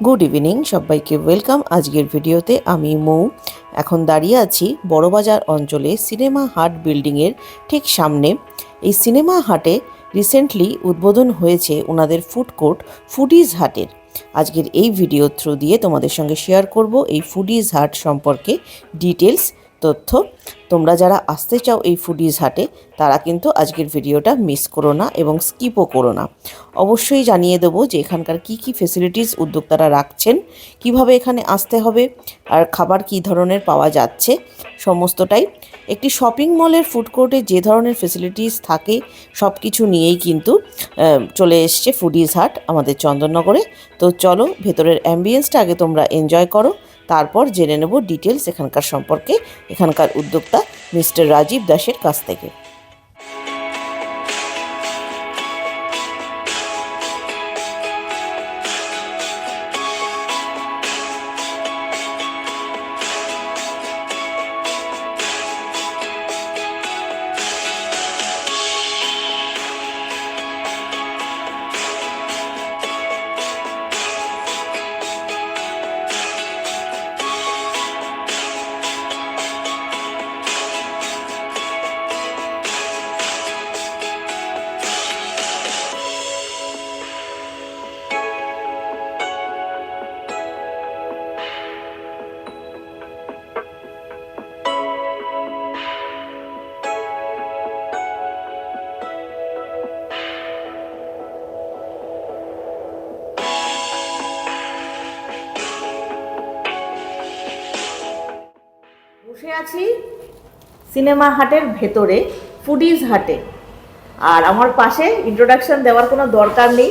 Good evening সবাইকে welcome আজকের ভিডিওতে আমি মৌ। এখন দাঁড়িয়ে আছি বড়বাজার অঞ্চলে সিনেমা হাট বিল্ডিংয়ের ঠিক সামনে। এই সিনেমা হাটে রিসেন্টলি উদ্বোধন হয়েছে ওনাদের ফুড কোর্ট ফুডিজ হাটের। আজকের এই ভিডিও থ্রু দিয়ে তোমাদের সঙ্গে শেয়ার করব এই ফুডিজ হাট সম্পর্কে ডিটেলস তথ্য। তোমরা যারা আসতে চাও এই ফুডিজ হাটে, তারা কিন্তু আজকের ভিডিওটা মিস করো না এবং স্কিপও করো না। অবশ্যই জানিয়ে দেবো যে এখানকার কি কি ফেসিলিটিস উদ্যোক্তারা রাখছেন, কীভাবে এখানে আসতে হবে, আর খাবার কি ধরনের পাওয়া যাচ্ছে, সমস্তটাই। একটি শপিং মলের ফুড কোর্টে যে ধরনের ফেসিলিটিস থাকে সব কিছু নিয়েই কিন্তু চলে এসছে ফুডিজ হাট আমাদের চন্দননগরে। তো চলো, ভেতরের অ্যাম্বিয়েন্সটা আগে তোমরা এনজয় করো। তারপর জেনে নেব ডিটেলস এখানকার সম্পর্কে এখানকার উদ্যোক্তা মিস্টার রাজীব দাসের কাছ থেকে। আছি সিনেমা হাটের ভেতরে ফুডিজ হাটে। আর আমার পাশে ইন্ট্রোডাকশন দেওয়ার কোনো দরকার নেই।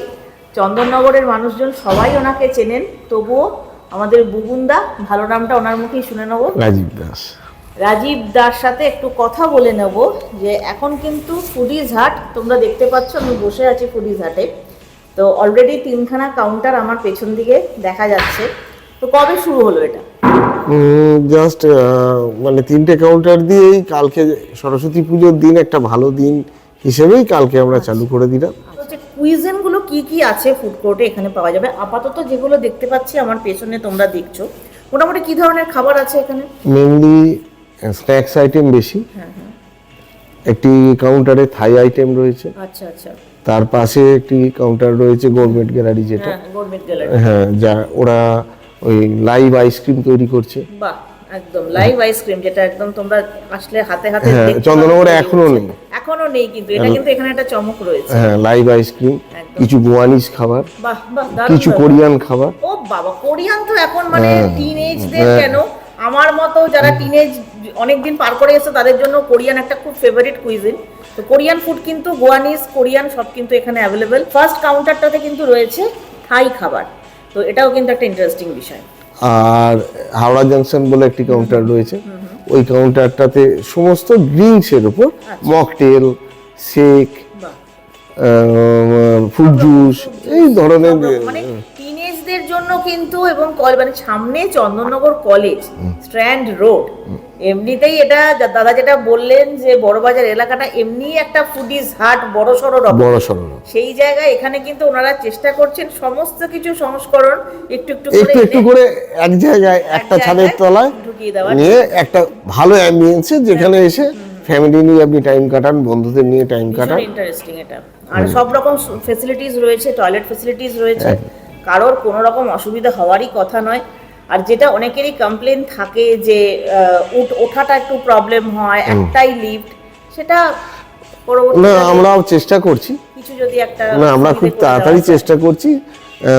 চন্দননগরের মানুষজন সবাই ওনাকে চেনেন তবুও আমাদের বুগুন্দা ভালো নামটা ওনার মুখেই শুনে নেব। রাজীব দাস। রাজীব দার সাথে একটু কথা বলে নেব যে এখন কিন্তু ফুডিজ হাট তোমরা দেখতে পাচ্ছ আমি বসে আছি ফুডিজ হাটে। তো অলরেডি তিনখানা কাউন্টার আমার পেছন দিকে দেখা যাচ্ছে। তো কবে শুরু হলো এটা? জাস্ট মানে তিনটে কাউন্টার দিয়েই কালকে সরস্বতী পুজোর দিন একটা ভালো দিন হিসেবেই কালকে আমরা চালু করে দিলাম। হচ্ছে কুইজেনগুলো কি কি আছে ফুড কোর্টে এখানে পাওয়া যাবে? আপাতত যেগুলো দেখতে পাচ্ছি আমার পেছনে তোমরা দেখছ। মোটামুটি কি ধরনের খাবার আছে এখানে? মেনলি স্ন্যাক্স আইটেম বেশি। একটি কাউন্টারে থাই আইটেম রয়েছে। আচ্ছা আচ্ছা। তার পাশে একটি কাউন্টার রয়েছে গভর্নমেন্ট গ্যালারি যেটা। হ্যাঁ হ্যাঁ যা ওরা ওই লাইভ আইসক্রিম তৈরি করছে। বাহ একদম। লাইভ আইসক্রিম যেটা একদম তোমরা আসলে হাতে হাতে হ্যাঁ, চন্দননগরে এখনও নেই। এখনও নেই কিন্তু এটা কিন্তু এখানে একটা চমক রয়েছে। হ্যাঁ লাইভ আইসক্রিম কিছু গোয়ানিজ খাবার বাহ বাহ কিছু কোরিয়ান খাবার। ও বাবা কোরিয়ান তো এখন মানে হ্যাঁ। টিনেজদের হ্যাঁ। কেন? আমার মতো যারা টিনেজ অনেকদিন পার করে এসেছে তাদের জন্য কোরিয়ান একটা খুব ফেভারিট কুইজিন তো কোরিয়ান ফুড কিন্তু গোয়ানিজ কোরিয়ান সব কিন্তু এখানে অ্যাভেলেবেল ফার্স্ট কাউন্টারটাতে কিন্তু রয়েছে থাই খাবার। তো এটাও কিন্তু একটা ইন্টারেস্টিং বিষয়। আর হাওড়া জাংশন বলে একটি কাউন্টার রয়েছে। ওই কাউন্টারটাতে সমস্ত ড্রিঙ্কস এর উপর মকটেল শেক ফ্রুট জুস এই ধরনের মানে টিনেজদের জন্য কিন্তু এবং কল- মানে সামনে চন্দননগর কলেজ স্ট্র্যান্ড রোড এমনিতেই এটা দাদা যেটা বললেন যে বড়বাজার এলাকাটা এমনি একটা ফুডিজ হাট বড় সড়ো বড় সড়ো সেই জায়গায় এখানে কিন্তু ওনারা চেষ্টা করছেন সমস্ত কিছু সংস্করণ একটু একটু করে একটু একটু করে এক জায়গায় একটা ছাদের তলায় ঢুকিয়ে দেওয়ার নিয়ে একটা ভালো অ্যাম্বিয়েন্সে যেখানে এসে ফ্যামিলি নিয়ে আপনি টাইম কাটান বন্ধুদের নিয়ে টাইম কাটান। ইন্টারেস্টিং এটা। আর সব রকম ফেসিলিটিস রয়েছে টয়লেট ফেসিলিটিস রয়েছে। কারোর কোনো রকম অসুবিধা হওয়ারই কথা নয়। আর যেটা অনেকেরই কমপ্লেন থাকে যে উঠ- ওঠাটা একটু প্রবলেম হয় একটাই লিফট সেটা না আমরাও চেষ্টা করছি। কিছু যদি একটা না আমরা খুব তাড়াতাড়ি চেষ্টা করছি।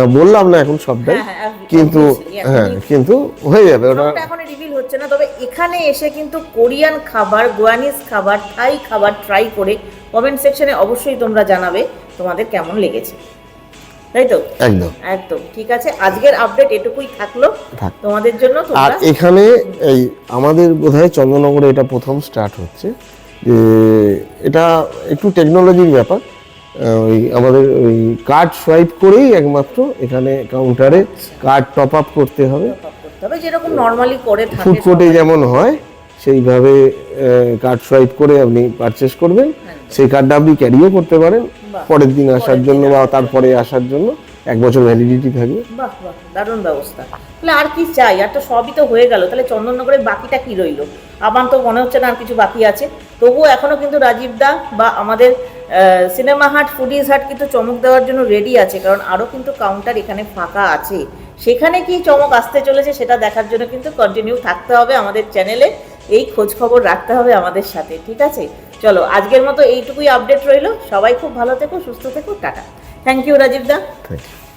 বললাম না এখন সবটাই। হ্যাঁ, হ্যাঁ, কিন্তু হ্যাঁ কিন্তু হয়ে যাবে ওটা। এখন রিভিল হচ্ছে না তবে এখানে এসে কিন্তু কোরিয়ান খাবার গোয়ানিজ খাবার থাই খাবার ট্রাই করে কমেন্ট সেকশনে অবশ্যই তোমরা জানাবে তোমাদের কেমন লেগেছে। তাই তো? একদম। একদম ঠিক আছে। আজকের আপডেট এটুকুই থাকল। তোমাদের জন্য আর এখানে এই আমাদের বোধহয় চন্দ্রনগরে এটা প্রথম স্টার্ট হচ্ছে। যে এটা একটু টেকনোলজির ব্যাপার। ওই আমাদের ওই কার্ড সোয়াইপ করেই একমাত্র এখানে কাউন্টারে কার্ড টপ আপ করতে হবে। হবে যেরকম নর্মালি করে থাকে ফুড কোর্টে যেমন হয় সেইভাবে কার্ড সোয়াইপ করে আপনি পারচেস করবেন। সেই কার্ডটা আপনি ক্যারিও করতে পারেন। পরের দিন আসার জন্য বা তারপরে আসার জন্য এক বছর ভ্যালিডিটি থাকবে বাহ বাহ দারুণ ব্যবস্থা। তাহলে আর কি চাই? আর তো সবই তো হয়ে গেল। তাহলে চন্দননগরের বাকিটা কি রইল? আমার তো মনে হচ্ছে না আর কিছু বাকি আছে। তবুও এখনও কিন্তু রাজীব দা বা আমাদের সিনেমা হাট ফুডিজ হাট কিন্তু চমক দেওয়ার জন্য রেডি আছে। কারণ আরও কিন্তু কাউন্টার এখানে ফাঁকা আছে। সেখানে কি চমক আসতে চলেছে সেটা দেখার জন্য কিন্তু কন্টিনিউ থাকতে হবে আমাদের চ্যানেলে এই খোঁজ খবর রাখতে হবে আমাদের সাথে ঠিক আছে? চলো, আজকের মতো এইটুকুই আপডেট রইল। সবাই খুব ভালো থেকো, সুস্থ থেকো, tata. Thank you Rajeev da. Thank you